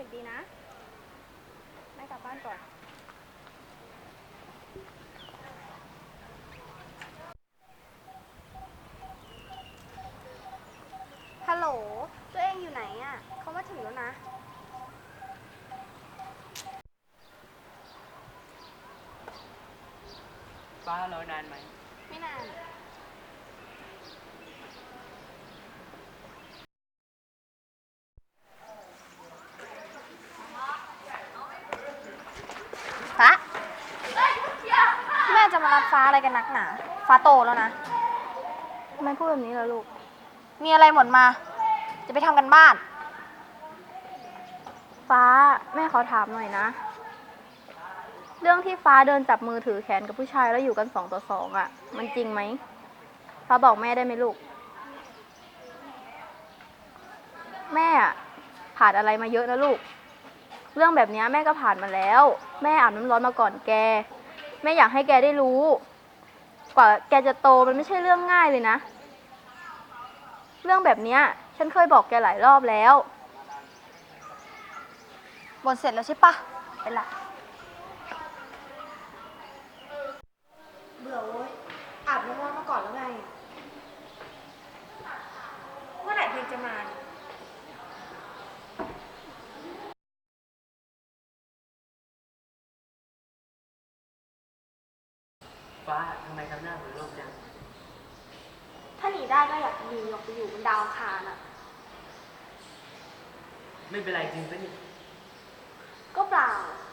ด็กดีนะ แม่กลับบ้านก่อน ฮัลโหล ตัวเองอยู่ไหนอะ่ะ เขามาถึงแล้วนะฟ้ารอนานไหม ไม่นาน ฟ้า แม่ จะมารับฟ้าอะไรกันนักหนา ฟ้าโตแล้วนะ ทำไมพูดแบบนี้ล่ะลูก มีอะไรหมดมา จะไปทำกันบ้าน ฟ้าแม่ขอถามหน่อยนะ เรื่องที่ฟ้าเดินจับมือถือแขนกับผู้ชายแล้วอยู่กันสองต่อสองอะ มันจริงไหม ฟ้าบอกแม่ได้ไหมลูก แม่อะผ่านอะไรมาเยอะนะลูก เรื่องแบบเนี้ยแม่ก็ผ่านมาแล้ว แม่อาบน้ำร้อนมาก่อนแก แม่อยากให้แกได้รู้ กว่าแกจะโตมันไม่ใช่เรื่องง่ายเลยนะ เรื่องแบบเนี้ย ฉันเคยบอกแกหลายรอบแล้วบนเสร็จแล้วใช่ปะไปละ เบื่อเว้ย อาบน้ำร้อนมาก่อนแล้วไง เมื่อไหร่เพลงจะมาเนี่ย ฟ้าทำไมทำหน้าเหมือนโลกจัง ถ้าหนีได้ก็อยากหนีออกไปอยู่บนดาวอังคารอะ ไม่เป็นไรจริงปะเนี่ยก็เปล่า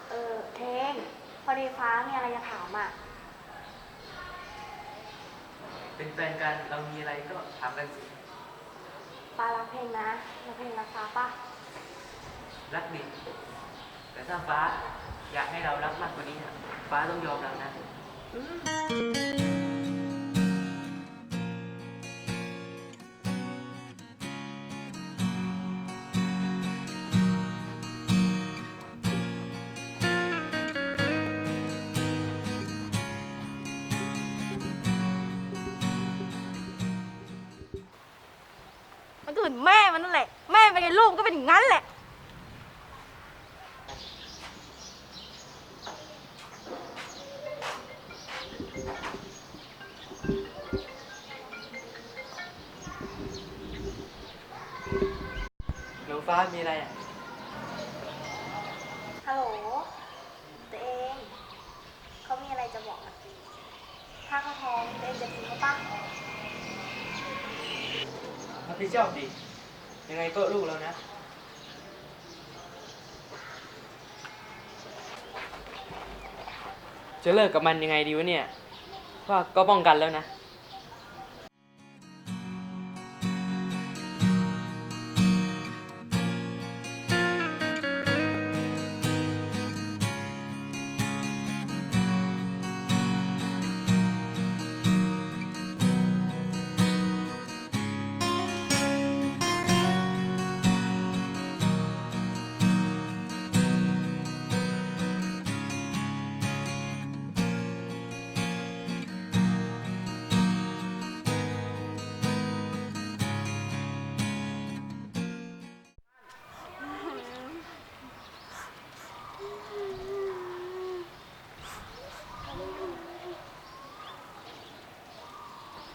เออเพลงพอดีฟ้ามีอะไรจะถามอะ เป็นแฟนกันเรามีอะไรก็ถามกันสิ ฟ้ารักเพลงนะแล้วเพลงรักฟ้าปะรักดิแต่ถ้าฟ้าอยากให้เรารักมากกว่านี้นะฟ้าต้องยอมเรานะ มันก็เหมือนแม่มันนั่นแหละ แม่เป็นไงลูกก็เป็นอย่างนั้นแหละ ฟ้ามีอะไรอะ ฮัลโหล ตัวเอง เขามีอะไรจะบอกอะถ้าเขาท้องตัวเองจะทิ้งเขาปะรับผิดชอบดิยังไงก็ลูกเรานะ จะเลิกกับมันยังไงดีวะเนี่ยว่าก็ป้องกันแล้วนะ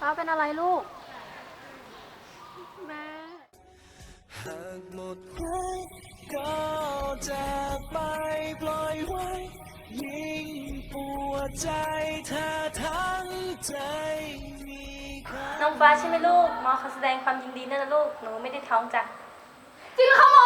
ฟ้าเป็นอะไรลูก แม่หากหมดรักก็จากไปปล่อยไว้ ยิ่งปวดใจถ้าทั้งใจมีใคร น้องฟ้าใช่ไหมลูกหมอเขาแสดงความยินดีด้วยนะลูก หนูไม่ได้ท้องจ้ะ จริงเหรอคะหมอ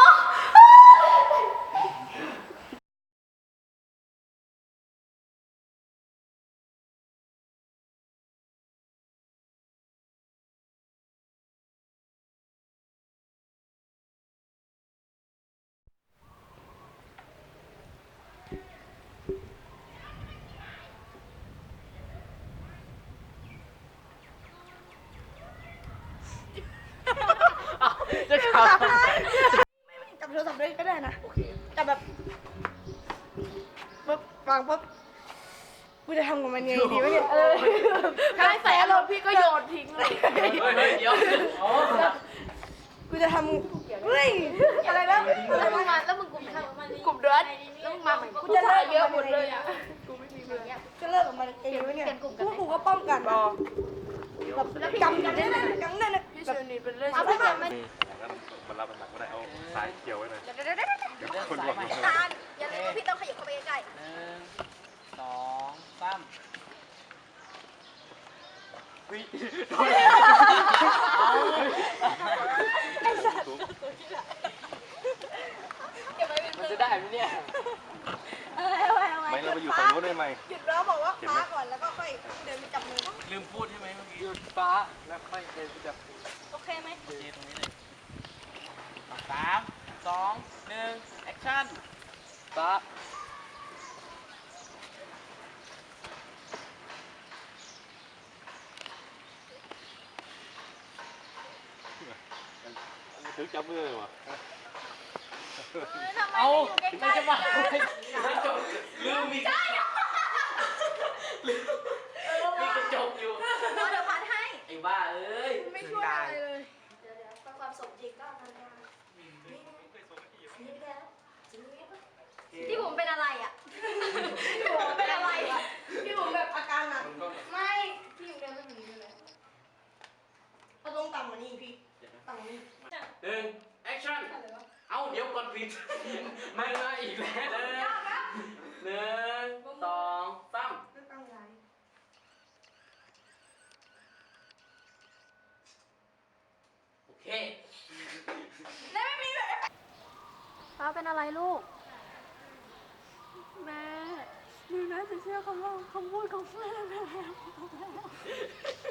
จะข่าวจับโทรศัพท์ด้วยก็ได้นะจับแบบปุ๊บวางปุ๊บกูจะทำกับมันยังไงดีวะเนี่ยเออถ้าใส่อารมณ์พี่ก็โยนทิ้งเลยเฮ้ยเฮ้ยเดี๋ยวอ๋อกูจะทำเฮ้ยอะไรนะแล้วมึงมาแล้วมึงกลุ่มกลุ่มเดือนแล้วมึงมาใหม่กูจะเลิกเยอะหมดเลยอะจะเลิกกับมันเองไหมเนี่ยพวกกูก็ป้องกันแบบกำกันได้ไหมกำได้ไหมแบบเอาไปแบบ ไม่มันรับมันหนักก็ได้เอาสายเกี่ยวไว้หน่อยเดี๋ยวเดี๋ยวเดี๋ยวเดี๋ยวเดี๋ยวคนหวังตาลอย่าลืมว่าพี่ต้องขยับเข้าไปใกล้หนึ่งสองสามมันจะได้ไหมเนี่ยไม่เราไปอยู่ฝั่งโน้นได้ไหม หยุดแล้วบอกว่าฟ้าก่อนแล้วก็ค่อยเดินไปจับมือ ลืมพูดใช่ไหมเมื่อกี้หยุดฟ้าแล้วค่อยเดินไปจับ โอเคไหม เจตรงนี้เลยสามสองหนึ่งแอคชั่นฟ้าถึงจับมือเลยวะเอาไม่จะมาไม่จบลืมมีกระจกลืมมีกระจกอยู่ ๆเดี๋ยวพัดให้ ไอ้บ้าเอ้ย ไม่ช่วยอะไรเลยเดี๋ยวเดี๋ยวความสมจริงก็ทำงานพี่บุ๋มเป็นอะไรอะพี่บุ๋มเป็นอะไรอะ พี่ผมแบบอาการหนัก ไม่พี่บุ๋มเดินไปถึงนี้เลย เอาตรงต่ำกว่านี้พี่ต่ำกว่านี้ หนึ่งแอคชั่น เอาเดี๋ย วก่อนผิดไม่มาอีกแล้วหนึ่งสองสามเลือกตั้งไรโอเคฟ้าเป็นอะไรลูก แม่หนูน่าจะเชื่อคำว่าคำพูดของแม่ไปแล้ว